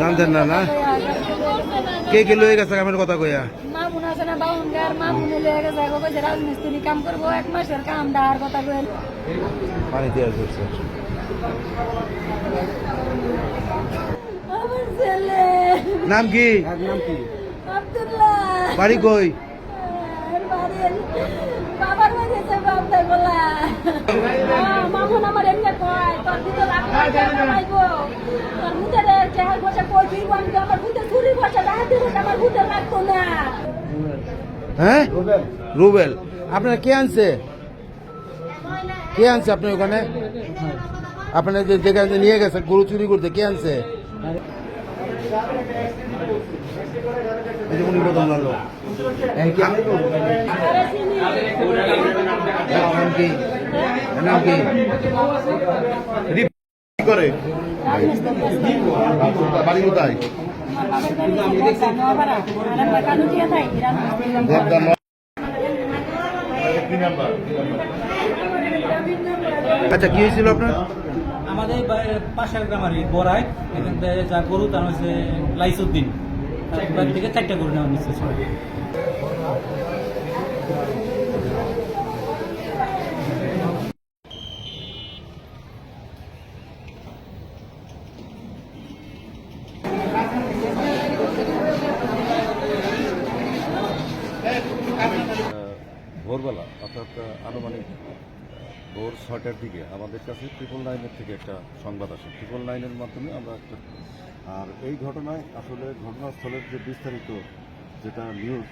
জানতেন না না? কে কে লয়ে গেছে আমার কথা কইয়া? মামুন আছে না বাউন্ডার মামুনে লেগে গেছে। গো কইছে রাজমিস্ত্রি কাম করব এক মাসের কাম দার কথা পানি দিয়ে আমার ছেলে। নাম কি? আব্দুল্লাহ। বাড়ি কই? বাবার বাড়ি আছে গোলা আমার এমনি কয় তোর দিতে লাগবে কামাইবো তোর মুখে চেহার বসে কই দিব আমি তো আমার মুখে চুরি বসে রাহাতে বসে আমার মুখে লাগতো না। হ্যাঁ? রুবেল। আপনার কে আনছে? কে আনছে আপনি ওখানে? আপনার যে যেখানে নিয়ে গেছে গরু চুরি করতে কে আনছে? উনি প্রথম লাগল কি নাম কি আচ্ছা কি হয়েছিল আপনার? আমাদের পাশের গ্রামারি বড়াই এখান থেকে যা গরু, তার হচ্ছে লাইসুদ্দিন। তার থেকে চারটা গরু নেওয়া নিচ্ছে ভোরবেলা, অর্থাৎ আনুমানিক ভোর ছয়টার দিকে আমাদের কাছে ট্রিপল নাইনের থেকে একটা সংবাদ আসে। ট্রিপল নাইনের মাধ্যমে আমরা একটা আর এই ঘটনায় আসলে ঘটনাস্থলের যে বিস্তারিত যেটা নিউজ